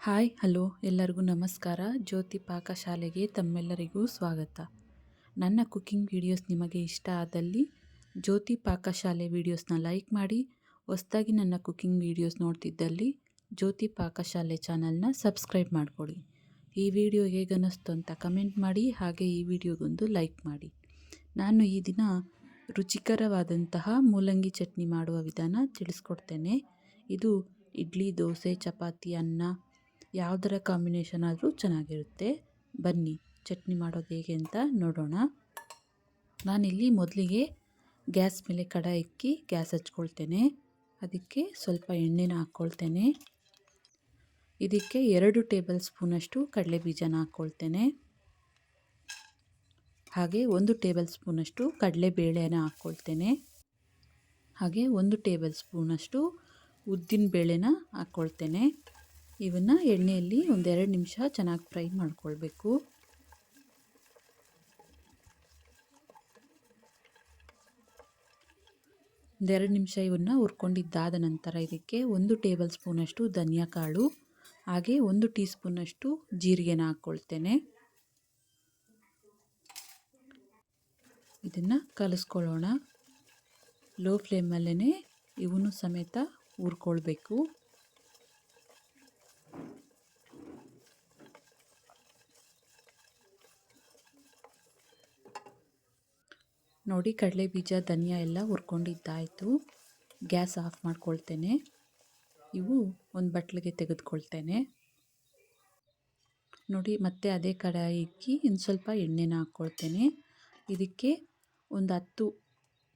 Hi, hello, ಎಲ್ಲರಿಗೂ ನಮಸ್ಕಾರ. ಜ್ಯೋತಿ ಪಾಕಶಾಲೆಗೆ ತಮ್ಮೆಲ್ಲರಿಗೂ ಸ್ವಾಗತ. ನನ್ನ ಕುಕ್ಕಿಂಗ್ ವಿಡಿಯೋಸ್ ನಿಮಗೆ ಇಷ್ಟ ಆದಲ್ಲಿ ಜ್ಯೋತಿ ಪಾಕಶಾಲೆ ವಿಡಿಯೋಸ್ನ ಲೈಕ್ ಮಾಡಿ, ಹೊಸ್ದಾಗಿ ನನ್ನ ಕುಕ್ಕಿಂಗ್ ವಿಡಿಯೋಸ್ ನೋಡ್ತಿದ್ದಲ್ಲಿ ಜ್ಯೋತಿ ಪಾಕಶಾಲೆ ಚಾನಲ್ನ ಸಬ್ಸ್ಕ್ರೈಬ್ ಮಾಡಿಕೊಡಿ ಈ ವಿಡಿಯೋ ಹೇಗನ್ನಿಸ್ತು ಅಂತ ಕಮೆಂಟ್ ಮಾಡಿ, ಹಾಗೆ ಈ ವಿಡಿಯೋಗೊಂದು ಲೈಕ್ ಮಾಡಿ. ನಾನು ಈ ದಿನ ರುಚಿಕರವಾದಂತಹ ಮೂಲಂಗಿ ಚಟ್ನಿ ಮಾಡುವ ವಿಧಾನ ತಿಳಿಸ್ಕೊಡ್ತೇನೆ. ಇದು ಇಡ್ಲಿ, ದೋಸೆ, ಚಪಾತಿ, ಅನ್ನ ಯಾವುದರ ಕಾಂಬಿನೇಷನ್ ಆದರೂ ಚೆನ್ನಾಗಿರುತ್ತೆ. ಬನ್ನಿ, ಚಟ್ನಿ ಮಾಡೋದು ಹೇಗೆ ಅಂತ ನೋಡೋಣ. ನಾನಿಲ್ಲಿ ಮೊದಲಿಗೆ ಗ್ಯಾಸ್ ಮೇಲೆ ಕಡಾಯಿ ಇಕ್ಕಿ ಗ್ಯಾಸ್ ಹಚ್ಕೊಳ್ತೇನೆ. ಅದಕ್ಕೆ ಸ್ವಲ್ಪ ಎಣ್ಣೆನ ಹಾಕ್ಕೊಳ್ತೇನೆ. ಇದಕ್ಕೆ ಎರಡು ಟೇಬಲ್ ಸ್ಪೂನಷ್ಟು ಕಡಲೆ ಬೀಜನ ಹಾಕ್ಕೊಳ್ತೇನೆ. ಹಾಗೆ ಒಂದು ಟೇಬಲ್ ಸ್ಪೂನಷ್ಟು ಕಡಲೆಬೇಳೆನ ಹಾಕ್ಕೊಳ್ತೇನೆ. ಹಾಗೆ ಒಂದು ಟೇಬಲ್ ಸ್ಪೂನಷ್ಟು ಉದ್ದಿನ ಬೇಳೆನ ಹಾಕ್ಕೊಳ್ತೇನೆ. ಇವನ್ನ ಎಣ್ಣೆಯಲ್ಲಿ ಒಂದೆರಡು ನಿಮಿಷ ಚೆನ್ನಾಗಿ ಫ್ರೈ ಮಾಡ್ಕೊಳ್ಬೇಕು. ಒಂದೆರಡು ನಿಮಿಷ ಇವನ್ನ ಹುರ್ಕೊಂಡಿದ್ದಾದ ನಂತರ ಇದಕ್ಕೆ ಒಂದು ಟೇಬಲ್ ಸ್ಪೂನಷ್ಟು ಧನಿಯಾ ಕಾಳು, ಹಾಗೆ ಒಂದು ಟೀ ಸ್ಪೂನಷ್ಟು ಜೀರಿಗೆನ ಹಾಕ್ಕೊಳ್ತೇನೆ. ಇದನ್ನು ಕಲಿಸ್ಕೊಳ್ಳೋಣ. ಲೋ ಫ್ಲೇಮಲ್ಲೇ ಇವನು ಸಮೇತ ಹುರ್ಕೊಳ್ಬೇಕು. ನೋಡಿ ಕಡಲೆ ಬೀಜ, ಧನಿಯಾ ಎಲ್ಲ ಹುರ್ಕೊಂಡಿದ್ದಾಯಿತು. Gas off ಮಾಡ್ಕೊಳ್ತೇನೆ. ಇವು ಒಂದು ಬಟ್ಲಿಗೆ ತೆಗೆದುಕೊಳ್ತೇನೆ. ನೋಡಿ, ಮತ್ತೆ ಅದೇ ಕಡಾಯಿ ಇಕ್ಕಿ ಇನ್ನು ಸ್ವಲ್ಪ ಎಣ್ಣೆನ ಹಾಕ್ಕೊಳ್ತೇನೆ ಇದಕ್ಕೆ ಒಂದು ಹತ್ತು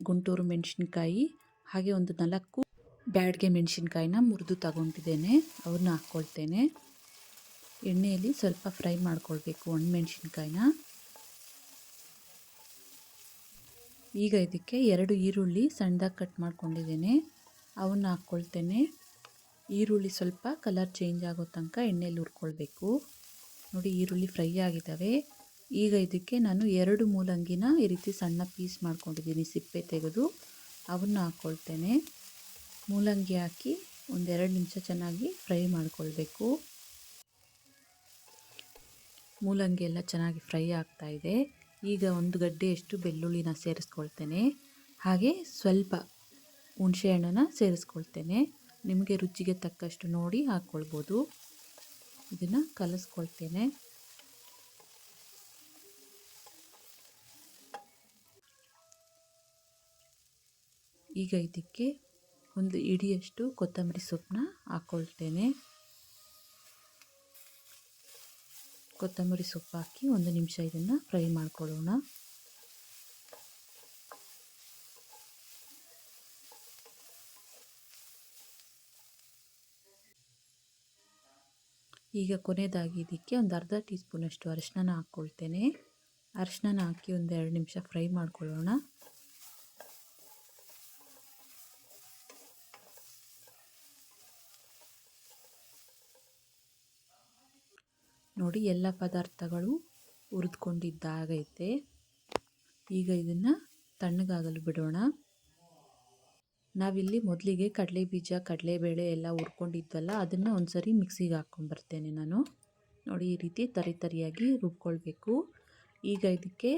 ಗುಂಟೂರು ಮೆಣಸಿನ್ಕಾಯಿ, ಹಾಗೆ ಒಂದು ನಾಲ್ಕು ಬ್ಯಾಡ್ಗೆ ಮೆಣಸಿನ್ಕಾಯಿನ ಮುರಿದು ತಗೊಂಡಿದ್ದೇನೆ. ಅವ್ರನ್ನ ಹಾಕ್ಕೊಳ್ತೇನೆ ಎಣ್ಣೆಯಲ್ಲಿ ಸ್ವಲ್ಪ ಫ್ರೈ ಮಾಡ್ಕೊಳ್ಬೇಕು ಒಣಮೆಣ್ಸಿನ್ಕಾಯಿನ ಈಗ ಇದಕ್ಕೆ ಎರಡು ಈರುಳ್ಳಿ ಸಣ್ಣದಾಗಿ ಕಟ್ ಮಾಡ್ಕೊಂಡಿದ್ದೇನೆ. ಅವನ್ನ ಹಾಕ್ಕೊಳ್ತೇನೆ. ಈರುಳ್ಳಿ ಸ್ವಲ್ಪ ಕಲರ್ ಚೇಂಜ್ ಆಗೋ ತನಕ ಎಣ್ಣೆಯಲ್ಲಿ ಹುರ್ಕೊಳ್ಬೇಕು. ನೋಡಿ ಈರುಳ್ಳಿ ಫ್ರೈ ಆಗಿದ್ದಾವೆ ಈಗ ಇದಕ್ಕೆ ನಾನು ಎರಡು ಮೂಲಂಗಿನ ಈ ರೀತಿ ಸಣ್ಣ ಪೀಸ್ ಮಾಡ್ಕೊಂಡಿದ್ದೀನಿ ಸಿಪ್ಪೆ ತೆಗೆದು. ಅವನ್ನ ಹಾಕ್ಕೊಳ್ತೇನೆ. ಮೂಲಂಗಿ ಹಾಕಿ ಒಂದೆರಡು ನಿಮಿಷ ಚೆನ್ನಾಗಿ ಫ್ರೈ ಮಾಡ್ಕೊಳ್ಬೇಕು. ಮೂಲಂಗಿ ಎಲ್ಲ ಚೆನ್ನಾಗಿ ಫ್ರೈ ಆಗ್ತಾ ಇದೆ. ಈಗ ಒಂದು ಗಡ್ಡೆಯಷ್ಟು ಬೆಳ್ಳುಳ್ಳಿನ ಸೇರಿಸ್ಕೊಳ್ತೇನೆ. ಹಾಗೆ ಸ್ವಲ್ಪ ಹುಣಸೆಹಣ್ಣನ ಸೇರಿಸ್ಕೊಳ್ತೇನೆ. ನಿಮಗೆ ರುಚಿಗೆ ತಕ್ಕಷ್ಟು ನೋಡಿ ಹಾಕ್ಕೊಳ್ಬೋದು. ಇದನ್ನು ಕಲಸ್ಕೊಳ್ತೇನೆ. ಈಗ ಇದಕ್ಕೆ ಒಂದು ಇಡಿಯಷ್ಟು ಕೊತ್ತಂಬರಿ ಸೊಪ್ಪನ್ನ ಹಾಕ್ಕೊಳ್ತೇನೆ. ಕೊತ್ತಂಬರಿ ಸೊಪ್ಪು ಹಾಕಿ ಒಂದು ನಿಮಿಷ ಇದನ್ನು ಫ್ರೈ ಮಾಡ್ಕೊಳ್ಳೋಣ. ಈಗ ಕೊನೆಯದಾಗಿ ಇದಕ್ಕೆ ಒಂದು ಅರ್ಧ ಟೀ ಸ್ಪೂನಷ್ಟು ಅರಿಶಿನ ಹಾಕ್ಕೊಳ್ತೇನೆ. ಅರಿಶಿನ ಹಾಕಿ ಒಂದು ಎರಡು ನಿಮಿಷ ಫ್ರೈ ಮಾಡ್ಕೊಳ್ಳೋಣ. ನೋಡಿ ಎಲ್ಲ ಪದಾರ್ಥಗಳು ಹುರಿದುಕೊಂಡಿದ್ದಾಗೈತೆ. ಈಗ ಇದನ್ನು ತಣ್ಣಗಾಗಲು ಬಿಡೋಣ. ನಾವಿಲ್ಲಿ ಮೊದಲಿಗೆ ಕಡಲೆ ಬೀಜ, ಕಡಲೆಬೇಳೆ ಎಲ್ಲ ಹುರ್ಕೊಂಡಿದ್ವಲ್ಲ, ಅದನ್ನು ಒಂದು ಸರಿ ಮಿಕ್ಸಿಗೆ ಹಾಕ್ಕೊಂಬರ್ತೇನೆ ನಾನು. ನೋಡಿ, ಈ ರೀತಿ ತರಿ ತರಿಯಾಗಿ ರುಬ್ಕೊಳ್ಬೇಕು. ಈಗ ಇದಕ್ಕೆ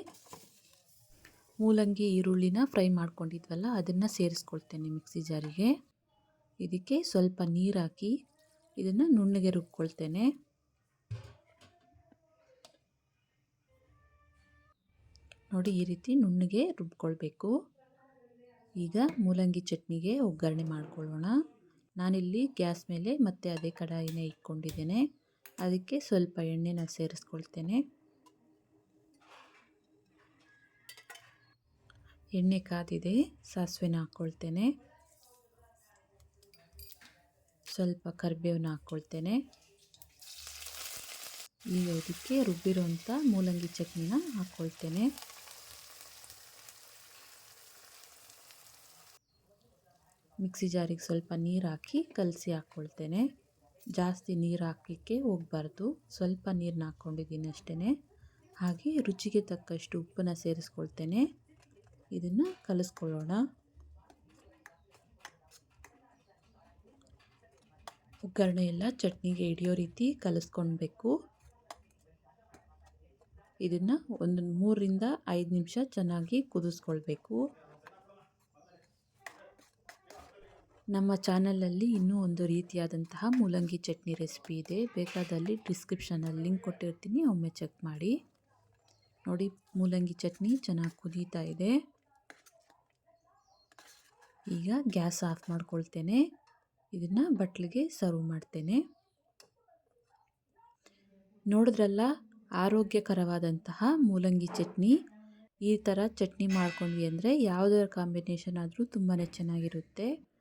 ಮೂಲಂಗಿ, ಈರುಳ್ಳಿನ ಫ್ರೈ ಮಾಡ್ಕೊಂಡಿದ್ವಲ್ಲ, ಅದನ್ನು ಸೇರಿಸ್ಕೊಳ್ತೇನೆ ಮಿಕ್ಸಿ ಜಾರಿಗೆ. ಇದಕ್ಕೆ ಸ್ವಲ್ಪ ನೀರು ಹಾಕಿ ಇದನ್ನು ನುಣ್ಣಗೆ ರುಬ್ಕೊಳ್ತೇನೆ. ನೋಡಿ ಈ ರೀತಿ ನುಣ್ಣಗೆ ರುಬ್ಕೊಳ್ಬೇಕು. ಈಗ ಮೂಲಂಗಿ ಚಟ್ನಿಗೆ ಒಗ್ಗರಣೆ ಮಾಡ್ಕೊಳ್ಳೋಣ. ನಾನಿಲ್ಲಿ ಗ್ಯಾಸ್ ಮೇಲೆ ಮತ್ತೆ ಅದೇ ಕಡಾಯಿನ ಇಟ್ಕೊಂಡಿದ್ದೇನೆ. ಅದಕ್ಕೆ ಸ್ವಲ್ಪ ಎಣ್ಣೆನ ಸೇರಿಸ್ಕೊಳ್ತೇನೆ. ಎಣ್ಣೆ ಕಾದಿದೆ, ಸಾಸಿವೆನ ಹಾಕ್ಕೊಳ್ತೇನೆ. ಸ್ವಲ್ಪ ಕರಿಬೇವನ್ನ ಹಾಕ್ಕೊಳ್ತೇನೆ. ಈಗ ಇದಕ್ಕೆ ರುಬ್ಬಿರೋಂಥ ಮೂಲಂಗಿ ಚಟ್ನಿನ ಹಾಕ್ಕೊಳ್ತೇನೆ. ಮಿಕ್ಸಿ ಜಾರಿಗೆ ಸ್ವಲ್ಪ ನೀರು ಹಾಕಿ ಕಲಸಿ ಹಾಕ್ಕೊಳ್ತೇನೆ ಜಾಸ್ತಿ ನೀರು ಹಾಕಲಿಕ್ಕೆ ಹೋಗಬಾರ್ದು. ಸ್ವಲ್ಪ ನೀರನ್ನ ಹಾಕ್ಕೊಂಡಿದ್ದೀನಿ ಅಷ್ಟೇ ಹಾಗೆ ರುಚಿಗೆ ತಕ್ಕಷ್ಟು ಉಪ್ಪನ್ನು ಸೇರಿಸ್ಕೊಳ್ತೇನೆ. ಇದನ್ನು ಕಲಿಸ್ಕೊಳ್ಳೋಣ. ಒಗ್ಗರಣೆ ಎಲ್ಲ ಚಟ್ನಿಗೆ ಹಿಡಿಯೋ ರೀತಿ ಕಲಿಸ್ಕೊಳ್ಬೇಕು ಇದನ್ನು ಒಂದು ಮೂರರಿಂದ ಐದು ನಿಮಿಷ ಚೆನ್ನಾಗಿ ಕುದಿಸ್ಕೊಳ್ಬೇಕು. ನಮ್ಮ ಚಾನಲಲ್ಲಿ ಇನ್ನೂ ಒಂದು ರೀತಿಯಾದಂತಹ ಮೂಲಂಗಿ ಚಟ್ನಿ ರೆಸಿಪಿ ಇದೆ. ಬೇಕಾದಲ್ಲಿ ಡಿಸ್ಕ್ರಿಪ್ಷನಲ್ಲಿ ಲಿಂಕ್ ಕೊಟ್ಟಿರ್ತೀನಿ, ಒಮ್ಮೆ ಚೆಕ್ ಮಾಡಿ. ನೋಡಿ, ಮೂಲಂಗಿ ಚಟ್ನಿ ಚೆನ್ನಾಗಿ ಕುದೀತಾ ಇದೆ. ಈಗ ಗ್ಯಾಸ್ ಆಫ್ ಮಾಡ್ಕೊಳ್ತೇನೆ. ಇದನ್ನು ಬಟ್ಲಿಗೆ ಸರ್ವ್ ಮಾಡ್ತೇನೆ. ನೋಡಿದ್ರಲ್ಲ, ಆರೋಗ್ಯಕರವಾದಂತಹ ಮೂಲಂಗಿ ಚಟ್ನಿ. ಈ ಥರ ಚಟ್ನಿ ಮಾಡ್ಕೊಂಡ್ವಿ ಅಂದರೆ ಯಾವುದರ ಕಾಂಬಿನೇಷನ್ ಆದರೂ ತುಂಬಾ ಚೆನ್ನಾಗಿರುತ್ತೆ.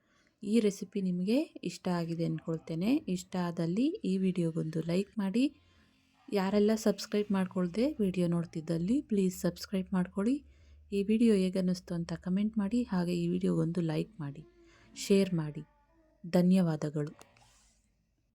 ಈ ರೆಸಿಪಿ ನಿಮಗೆ ಇಷ್ಟ ಆಗಿದೆ ಅಂದ್ಕೊಳ್ತೇನೆ. ಇಷ್ಟ ಆದಲ್ಲಿ ಈ ವಿಡಿಯೋಗೊಂದು ಲೈಕ್ ಮಾಡಿ. ಯಾರೆಲ್ಲ ಸಬ್ಸ್ಕ್ರೈಬ್ ಮಾಡ್ಕೊಳ್ದೆ ವಿಡಿಯೋ ನೋಡ್ತಿದ್ದಲ್ಲಿ ಪ್ಲೀಸ್ ಸಬ್ಸ್ಕ್ರೈಬ್ ಮಾಡ್ಕೊಳ್ಳಿ ಈ ವಿಡಿಯೋ ಹೇಗನ್ನಿಸ್ತು ಅಂತ ಕಮೆಂಟ್ ಮಾಡಿ, ಹಾಗೆ ಈ ವಿಡಿಯೋಗೊಂದು ಲೈಕ್ ಮಾಡಿ, ಶೇರ್ ಮಾಡಿ. ಧನ್ಯವಾದಗಳು.